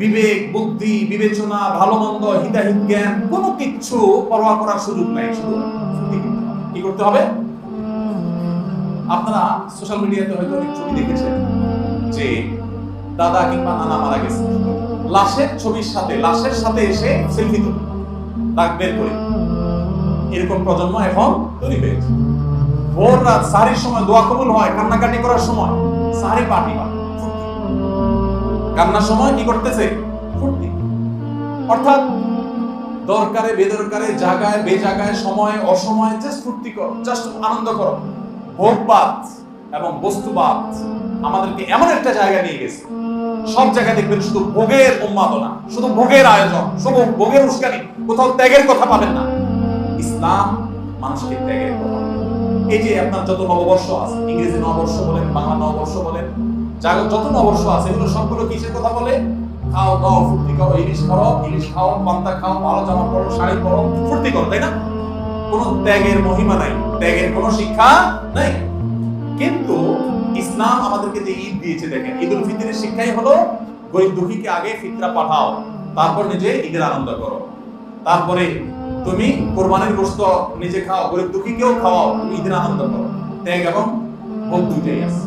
বিবেক, বুদ্ধি, বিবেচনা ভালো মন্দ হিতাহিত জ্ঞান, কোনো কিচ্ছু পরোয়া করার সুযোগ নাই, শুধু। কি করতে হবে আপনারা সোশ্যাল মিডিয়াতে হয়তো অনেক ছবি দেখেছেন যে দাদা কিংবা নানা মারা গেছে লাশের ছবির সাথে, লাশের সাথে এসে সেলফি তুলে দাগ বের করে এরকম প্রজন্ম এখন তৈরি হয়েছে ভোর রাত সারির সময় দোয়া কবুল হয়, কান্নাকাটি করার সময় সারি পার্টি ফুর্তি। কান্নার সময় কি করতেছে? ফুর্তি। অর্থাৎ দরকারে, বেদরকারে জায়গায় বেজাগায়, সময়, অসময়ে জাস্ট ফুর্তি করো জাস্ট আনন্দ করো। ভোগবাদ এবং বস্তুবাদ আমাদেরকে এমন একটা জায়গায় নিয়ে গেছে। সব জায়গায় দেখবেন শুধু ভোগের উন্মাদনা, শুধু ভোগের আয়োজন, শুধু ভোগের উস্কানি, কোথাও ত্যাগের কথা পাবেন না। ইসলাম মানুষকে ত্যাগের কথা। এই যে আপনার যত নববর্ষ আছে, ইংরেজি নববর্ষ বলেন, বাংলা নববর্ষ বলেন যা যত নববর্ষ আছে, এগুলো সবগুলো কিসের কথা বলে? খাও দাও ফুর্তি করো, ইলিশ খাও ইলিশ খাও, পান্তা খাও ভালো জামা শাড়ি পরো, ফুর্তি করো, তাই না? কোনো ত্যাগের মহিমা নাই, ত্যাগের কোনো শিক্ষা নাই। কিন্তু ইসলাম আমাদেরকে যে ঈদ দিয়েছে, দেখেন ফিতরের শিক্ষাই হলো, গরিব দুঃখীকে আগে ফিতরা পাঠাও, তারপর নিজে ঈদের আনন্দ করো। তারপরে তুমি কোরবানির গোশত নিজে খাও, গরিব দুঃখীকেও খাওয়াও, তুমি ঈদের আনন্দ করো। ত্যাগ এবং ভোগ দুইটাই আছে।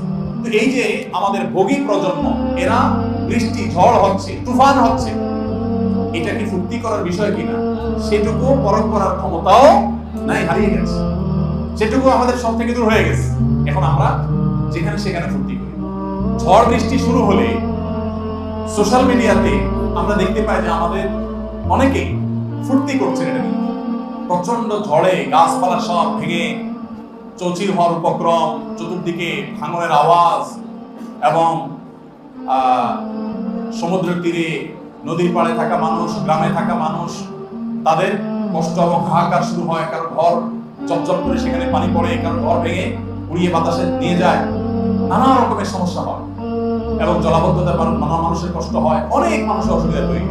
এই যে আমাদের ভোগী প্রজন্ম, এরা বৃষ্টি, ঝড় হচ্ছে, তুফান হচ্ছে, এটা কি ফুর্তি করার বিষয় কিনা? সেটুকু পরখ করার ক্ষমতাও নাই, হারিয়ে গেছে। সেটুকু আমাদের সব থেকে দূর হয়ে গেছে। এখন আমরা যেখানে সেখানে ফুর্তি করি। ঝড়, বৃষ্টি শুরু হলে সোশ্যাল মিডিয়াতে আমরা দেখতে পাই যে আমাদের অনেকেই ফুর্তি করছেন এটা প্রচণ্ড ঝড়ে গাছপালা সব ভেঙে চৌচির হওয়ার উপক্রম, চতুর্দিকে ভাঙনের আওয়াজ এবং সমুদ্রের তীরে, নদীর পাড়ে থাকা মানুষ, গ্রামে থাকা মানুষ, তাদের কষ্ট এবং হাহাকার শুরু হয়। কারও ঘর চপচপ করে সেখানে পানি পড়ে কারও ঘর ভেঙে উড়িয়ে বাতাসে নিয়ে যায়। নানা রকমের সমস্যা হয় এবং জলাবদ্ধতার কারণে নানা মানুষের কষ্ট হয়। অনেক মানুষের অসুবিধা তৈরি।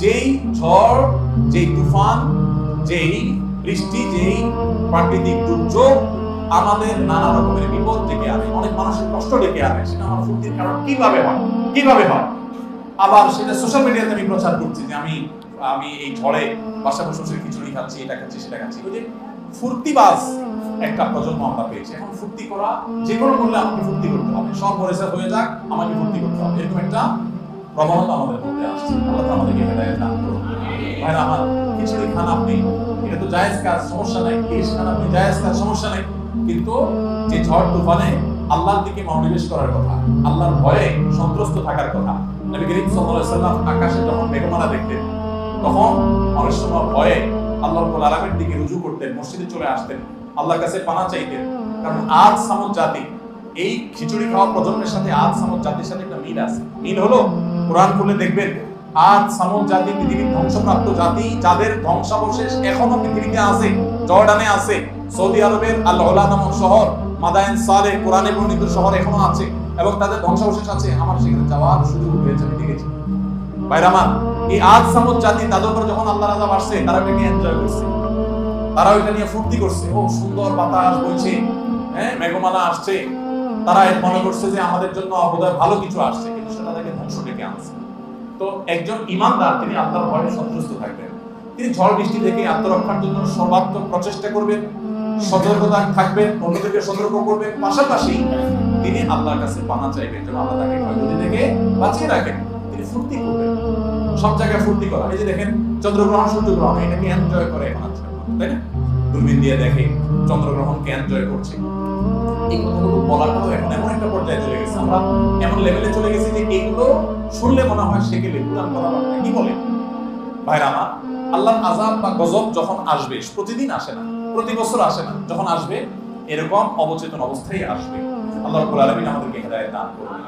যেই ঝড়, যেই তুফান, যেই বৃষ্টি যেই প্রাকৃতিক দুর্যোগ আমাদের নানা রকমের বিপদ ডেকে আনে, অনেক মানুষের কষ্ট ডেকে আনে, সেটা আমার ফুর্তির কারণ। কীভাবে হয়? কীভাবে হয়? আবার সেটা সোশ্যাল মিডিয়াতে আমি প্রচার করছি যে আমি আমি এই ঝড়ে বাসা বসে খিচুড়ি খাচ্ছি, এটা খাচ্ছি, সেটা খাচ্ছি। ওই যে ফুর্তিবাজ একটা প্রজন্ম আমরা পেয়েছি। এখন ফুর্তি করা যে কোনো মূল্যে আমাকে ফুর্তি করতে হবে। সব পরিসা হয়ে যাক, আমাকে ফুর্তি করতে হবে। এরকম একটা প্রবণতা আমাদের মধ্যে আসছে। আল্লাহ আমাদেরকে হেদায়েত দান করুন ভাইরা আমার আল্লাহর দিকে মনোনিবেশ করার কথা, আল্লাহর ভয়ে সন্ত্রস্ত থাকার কথা আকাশে যখন দেখতেন, তখন অনেক সময় ভয়ে আল্লাহ দিকে রুজু করতেন, মসজিদে চলে আসতেন, আল্লাহর কাছে পানা চাইতেন। কারণ আজ সামুদ জাতি, এই খিচুড়ি খাওয়া প্রজন্মের সাথে আজ সামুদ জাতির সাথে একটা মিল আছে। মিল হলো কোরআন খুলে দেখবেন আজ সামুদ জাতি, পৃথিবীর ধ্বংসপ্রাপ্ত জাতি, যাদের ধ্বংসাবশেষ এখনও পৃথিবীতে আছে, জর্ডানে আছে, সৌদি আরবের নামক শহর, মাদায়েন সালে কোরআনে বর্ণিত শহর এখনও আছে, এবং তাদের ধ্বংসাবশেষ আছে, আমার সেখানে যাওয়ার সুযোগ হয়েছে আমি দেখেছি। বাইরামা এই আজ জাতি, তাদের উপর যখন আল্লাহ রাজা তারা এনজয় করছে। তারা ওইটা নিয়ে ফুর্তি করছে। ও, সুন্দর বাতাস বইছে হ্যাঁ মেঘমালা আসছে। তারা মনে করছে যে আমাদের জন্য বোধহয় ভালো কিছু আসছে, কিন্তু সেটা তো একজন ইমানদার তিনি আল্লাহর ভয়ে সন্তুষ্ট থাকবেন। তিনি ঝড় বৃষ্টি থেকে আত্মরক্ষার জন্য সর্বাত্মক প্রচেষ্টা করবেন সতর্কতা থাকবেন অন্যদেরকে সতর্ক করবেন। পাশাপাশি তিনি আল্লাহর কাছে পানা চাইবেন যেন আল্লাহ তাকে ক্ষয়ক্ষতি থেকে বাঁচিয়ে রাখেন। তিনি ফুর্তি করবেন। সব জায়গায় ফুর্তি করা। এই যে দেখেন চন্দ্রগ্রহণ সূর্যগ্রহণ এটাকে এনজয় করে? মানুষ, তাই না? দূরবীন দিয়ে দেখে চন্দ্রগ্রহণকে এনজয় করছে? এই কথাগুলো বলাটাও এখন এমন একটা পর্যায়ে চলে গেছে। আমরা এমন লেভেলে চলে গেছি যে এগুলো শুনলে মনে হয় সেকেলে কথাবার্তা কি বলে? ভাইরা আমার, আল্লাহর আজাব বা গজব যখন আসবে, প্রতিদিন আসে না, প্রতি বছর আসে না, যখন আসবে, এরকম অবচেতন অবস্থায় আসবে। আল্লাহ রাব্বুল আলামিন আমাদেরকে হেদায়েত দান করুন।